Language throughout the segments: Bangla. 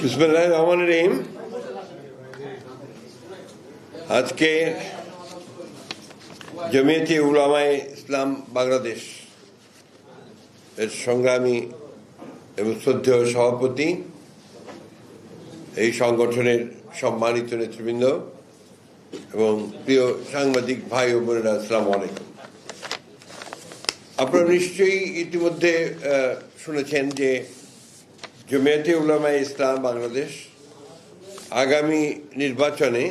বিসমুল্লাহ রহিম আজকে জমিয়তে উলামায়ে ইসলাম বাংলাদেশ এর সংগ্রামী এবং শ্রদ্ধেয় সভাপতি এই সংগঠনের সম্মানিত নেতৃবৃন্দ এবং প্রিয় সাংবাদিক ভাই ও বোনেরা, আসসালামু আলাইকুম। আপনারা নিশ্চয়ই ইতিমধ্যে শুনেছেন যে জমিয়াতে উলামায়ে ইসলাম বাংলাদেশ আগামী নির্বাচনে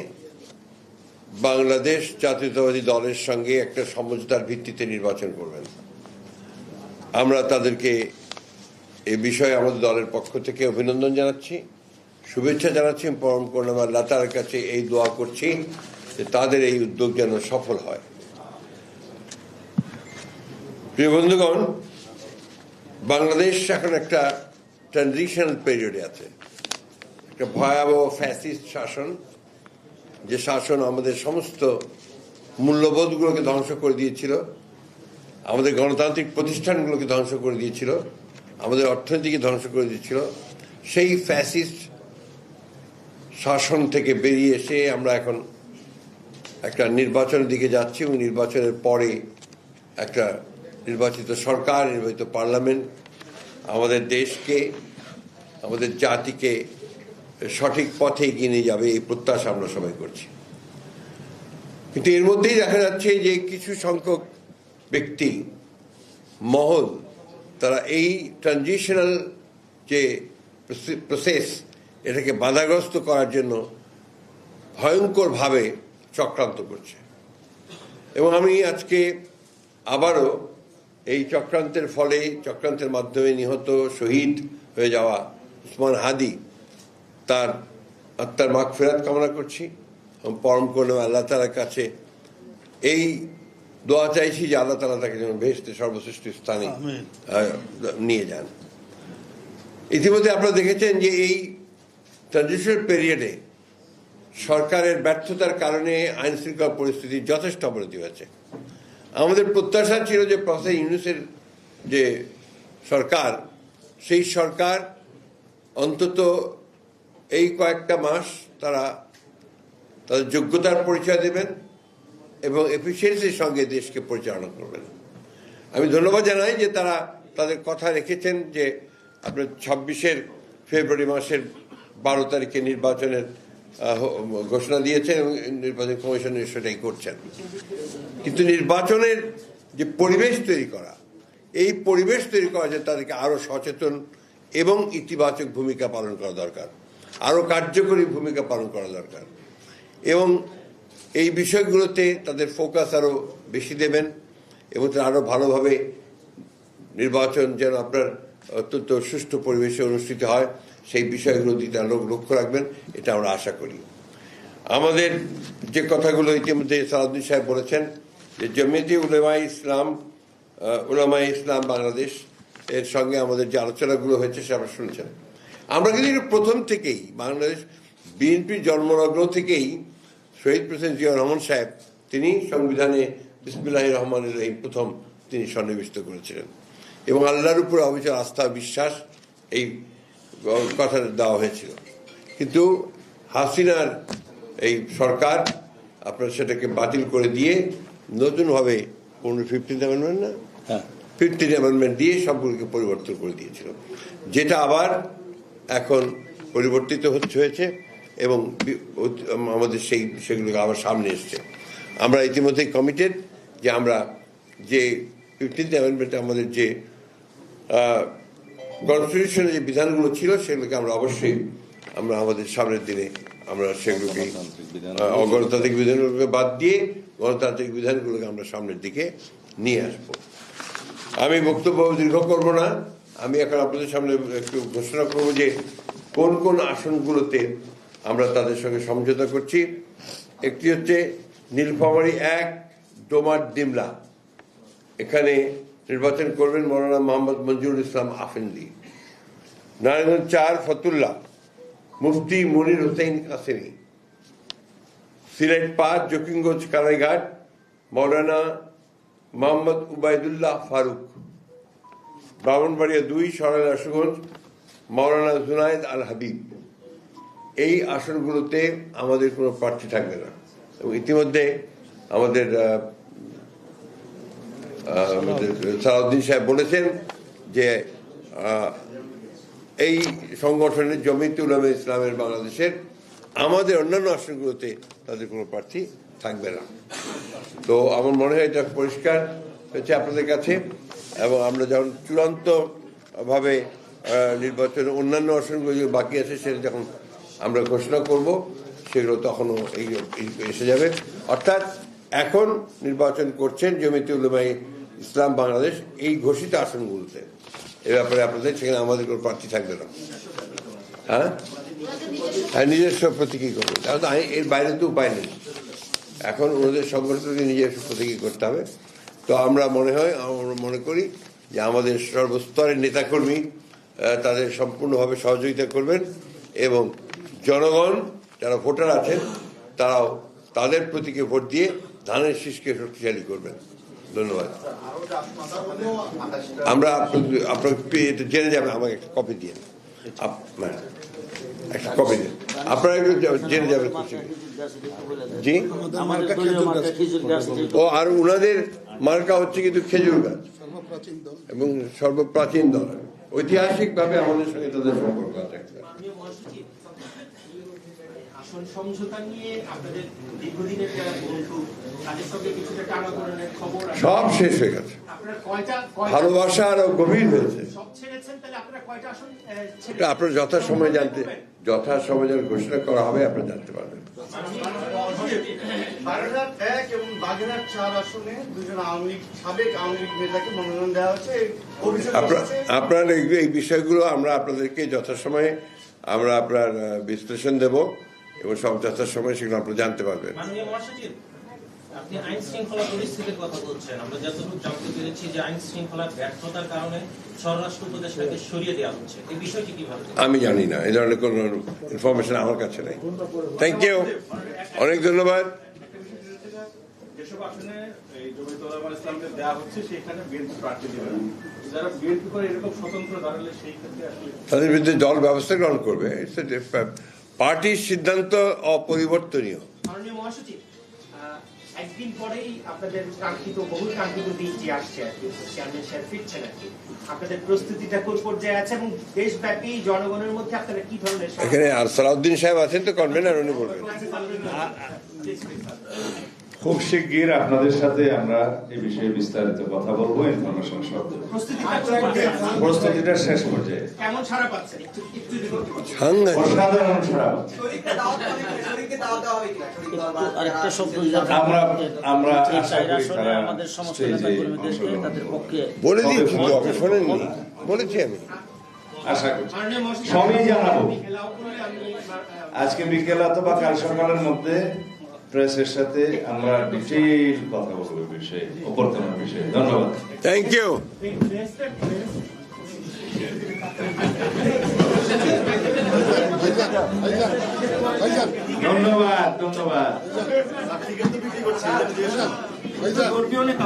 বাংলাদেশ জাতীয়তাবাদী দলের সঙ্গে একটা সমঝোতার ভিত্তিতে নির্বাচন করবেন। আমরা তাদেরকে এ বিষয়ে আমাদের দলের পক্ষ থেকে অভিনন্দন জানাচ্ছি, শুভেচ্ছা জানাচ্ছি পরম করুণা আল্লাহ তার কাছে এই দোয়া করছি যে তাদের এই উদ্যোগ যেন সফল হয়। প্রিয় বন্ধুগণ, বাংলাদেশ এখন একটা ট্রানজিশনাল পিরিয়ডে আছে। একটা ভয়াবহ ফ্যাসিস্ট শাসন, যে শাসন আমাদের সমস্ত মূল্যবোধগুলোকে ধ্বংস করে দিয়েছিল, আমাদের গণতান্ত্রিক প্রতিষ্ঠানগুলোকে ধ্বংস করে দিয়েছিল, আমাদের অর্থনীতিকে ধ্বংস করে দিয়েছিল। সেই ফ্যাসিস্ট শাসন থেকে বেরিয়ে এসে আমরা এখন একটা নির্বাচনের দিকে যাচ্ছি এবং নির্বাচনের পরে একটা নির্বাচিত সরকার, নির্বাচিত পার্লামেন্ট, আমাদের দেশকে, আমাদের জাতিকে সঠিক পথে এগিয়ে নিয়ে যাবে এই প্রত্যাশা আমরা সবাই করছি। কিন্তু এর মধ্যেই দেখা যাচ্ছে যে কিছু সংখ্যক ব্যক্তি, মহল, তারা এই ট্রানজিশনাল যে প্রসেস এটাকে বাধাগ্রস্ত করার জন্য ভয়ঙ্করভাবে চক্রান্ত করছে। এবং আমি আজকে আবারও এই চক্রান্তের ফলে চক্রান্তের মাধ্যমে নিহত শহীদ হয়ে যাওয়া উসমান হাদি তার আত্মার মাগ ফেরাত কামনা করছি। পরম করলাম আল্লাহ তালার কাছে এই দোয়া চাইছি যে আল্লাহ তালা তাকে যেমন ভেস্তে সর্বশ্রেষ্ঠ স্থানে নিয়ে যান। ইতিমধ্যে আপনারা দেখেছেন যে এই ট্রানজিশনাল পিরিয়ডে সরকারের ব্যর্থতার কারণে আইন শৃঙ্খলা পরিস্থিতির যথেষ্ট অবনতি হয়েছে। আমাদের প্রত্যাশা ছিল যে প্রফেসর ইউনুসের যে সরকার, সেই সরকার অন্তত এই কয়েকটা মাস তারা তাদের যোগ্যতার পরিচয় দেবেন এবং এফিসিয়েন্সির সঙ্গে দেশকে পরিচালনা করবেন। আমি ধন্যবাদ জানাই যে তারা তাদের কথা রেখেছেন যে আপনার ছাব্বিশের ফেব্রুয়ারি মাসের বারো তারিখে নির্বাচনের ঘোষণা দিয়েছেন এবং নির্বাচন কমিশন সেটাই করছেন। কিন্তু নির্বাচনের যে পরিবেশ তৈরি করা, এই পরিবেশ তৈরি করা যে তাদেরকে আরও সচেতন এবং ইতিবাচক ভূমিকা পালন করা দরকার, আরও কার্যকরী ভূমিকা পালন করা দরকার এবং এই বিষয়গুলোতে তাদের ফোকাস আরও বেশি দেবেন এবং তারা আরও ভালোভাবে নির্বাচন যেন আপনার অত্যন্ত সুষ্ঠু পরিবেশে অনুষ্ঠিত হয়। সেই বিষয়গুলো আরও লক্ষ্য রাখবেন, এটা আমরা আশা করি। আমাদের যে কথাগুলো ইতিমধ্যে সালাউদ্দিন সাহেব বলেছেন, যে জমিয়তি উলেমা ইসলাম উলামা ইসলাম বাংলাদেশ এর সঙ্গে আমাদের যে আলোচনাগুলো হয়েছে সে আপনারা শুনছেন। আমরা কিন্তু প্রথম থেকেই বাংলাদেশ বিএনপি জন্মলগ্ন থেকেই শহীদ প্রেসিডেন্ট জিয়া রহমান সাহেব, তিনি সংবিধানে বিসমুল্লাহ রহমান রহিম প্রথম তিনি সন্নিবিষ্ট করেছিলেন। এবং আল্লাহর উপর অবিচল আস্থা, বিশ্বাস, এই কথা দেওয়া হয়েছিল। কিন্তু হাসিনার এই সরকার আপনার সেটাকে বাতিল করে দিয়ে নতুনভাবে কোন ফিফটিন অ্যামেন্ডমেন্ট না? হ্যাঁ। ফিফটিন অ্যামেন্ডমেন্ট দিয়ে সবগুলোকে পরিবর্তন করে দিয়েছিল। যেটা আবার এখন পরিবর্তিত হচ্ছে হয়েছে এবং আমাদের সেই সেগুলোকে আবার সামনে এসছে। আমরা ইতিমধ্যেই কমিটেড যে আমরা যে ফিফটিন্থ অ্যামেন্ডমেন্টে আমাদের যে কনস্টিটিউশনের যে বিধানগুলো ছিল সেগুলোকে আমরা অবশ্যই আমরা আমাদের সামনের দিনে আমরা সেগুলোকে গণতান্ত্রিক অগণতান্ত্রিক বিধানগুলোকে বাদ দিয়ে গণতান্ত্রিক বিধানগুলোকে আমরা সামনের দিকে নিয়ে আসব। আমি বক্তব্য দীর্ঘ করব না। আমি এখন আপনাদের সামনে একটু ঘোষণা করব যে কোন কোন আসনগুলোতে আমরা তাদের সঙ্গে সমঝোতা করছি। একটি হচ্ছে নীলফামারী এক ডোমার ডিমলা এখানে নির্বাচন করবেন মৌলানা মোহাম্মদ মঞ্জুর ইসলাম আফেন্দি, নারায়ণগঞ্জ চার ফতুল্লাহ মুফতি মনির হোসেন কাসেমি, সিলেট পাঁচ, জকিমগঞ্জ কানাইঘাট মৌলানা মোহাম্মদ উবায়দুল্লাহ ফারুক, ব্রাহ্মণবাড়িয়া দুই, সরাইল আশুগঞ্জ মাওলানা জুনায়েদ আল হাবিব এই আসনগুলোতে আমাদের কোনো প্রার্থী থাকবে না। এবং ইতিমধ্যে আমাদের সালাউদ্দিন সাহেব বলেছেন যে এই সংগঠনের জমিতে উলামে ইসলামের বাংলাদেশের আমাদের অন্যান্য আসনগুলোতে তাদের কোনো প্রার্থী থাকবে না। তো আমার মনে হয় এটা পরিষ্কার হচ্ছে আপনাদের কাছে এবং আমরা যখন চূড়ান্ত ভাবে আহ, নির্বাচনের অন্যান্য আসনগুলো যে বাকি আছে সেটা যখন আমরা ঘোষণা করব সেগুলো তখনও এই- এসে যাবে। অর্থাৎ এখন নির্বাচন করছেন জমিতে উলেমাই ইসলাম বাংলাদেশ এই ঘোষিত আসনগুলোতে। এ ব্যাপারে আপনাদের সেখানে আমাদের কোনো প্রার্থী থাকবে না। হ্যাঁ? হ্যাঁ নিজস্ব প্রতীকী করবে তাহলে এর বাইরে তো উপায় নেই। এখন ওদের সংগঠনকে নিজস্ব প্রতীকী করতে হবে। তো আমরা মনে হয়, আমরা মনে করি যে আমাদের সর্বস্তরের নেতাকর্মী তাদের সম্পূর্ণভাবে সহযোগিতা করবেন এবং জনগণ যারা ভোটার আছেন, তারাও তাদের প্রতীকে ভোট দিয়ে ধানের শীষকে শক্তিশালী করবেন। ধন্যবাদ। আমরা আপনার এটা জেনে যাবেন আমাকে একটা কপি দিয়ে। একটা কপি দিন আপনারা একটু জেনে যাবেন জি? ও আর উনাদের মার্কা হচ্ছে কিন্তু খেজুর গাছ। এবং সর্বপ্রাচীন দল। ঐতিহাসিক ভাবে আমাদের সঙ্গে তাদের সম্পর্ক আছে। আসন সমঝোতা নিয়ে আপনাদের দীর্ঘদিনের যারা বন্ধু তাদের সঙ্গে কিছুটা টানাপোড়েনের খবর সব শেষ হয়ে গেছে। আপনারা ভালোবাসা আরও গভীর হয়েছে। সব ছেড়েছেন তাহলে আপনারা? আপনার যথাসময় জানতে যথাসময় যখন ঘোষণা করা হবে আপনি জানতে পারবেন। বাগেরহাট এক এবং বাগেরহাট চার আসনে দুজন আওয়ামী লীগ সাবেক আওয়ামী লীগ নেতাকে মনোনয়ন দেওয়া হচ্ছে এই আপনার আপনার এই এই বিষয়গুলো আমরা আপনাদেরকে যথাসময়ে আমরা আপনার বিশ্লেষণ দেব। এবং সব যথাসময়ে সেগুলো আপনি জানতে পারবেন। আপনি আইন শৃঙ্খলা পরিস্থিতির কথা বলছেন। আমরা যতটুকু জানতে পেরেছি যে আইন শৃঙ্খলার ব্যর্থতার কারণে স্বরাষ্ট্র উপদেষ্টাকে সরিয়ে দেওয়া হচ্ছে। এই বিষয়টি কীভাবে আমি জানি না এই ধরনের কোনো ইনফরমেশন আমার কাছে নেই। থ্যাংক ইউ অনেক ধন্যবাদ। তাদের বিরুদ্ধে দল ব্যবস্থা গ্রহণ করবে। পার্টির সিদ্ধান্ত অপরিবর্তনীয় মাননীয় মহাসচিব একদিন পরেই আপনাদের কাঙ্ক্ষিত বহুল কাঙ্ক্ষিত দিনটি আসছে আর কি চেয়ারম্যান সাহেব ফিরছেন আর কি আপনাদের প্রস্তুতিটা কোন পর্যায়ে আছে এবং দেশব্যাপী জনগণের মধ্যে আপনারা কি ধরনের এখানে আর সালাউদ্দিন সাহেব আছেন তো কনভেনার উনি বলবেন খুব শিগগির আপনাদের সাথে আমরা এই বিষয়ে বিস্তারিত কথা বলব ইনফরমেশন সব প্রস্তুতিটা শেষ পর্যায়ে। কেমন সারা পাচ্ছেন? একটু একটু যদি বলতে পারেন। সাংঘাতিক। অসাধারণ আমরা আমরা আমাদের সমস্ত বলে দিয়েছি শোনেননি। বলেছি আমি। আশা করছি সবই জানাব। আজকে বিকেল অথবা কাল সকালের মধ্যে প্রেসের সাথে আমরা ডিটেইল কথা বলব বিষয়ে অভ্যর্থনা বিষয়ে। ধন্যবাদ। থ্যাংক ইউ ধন্যবাদ ধন্যবাদ। অনেক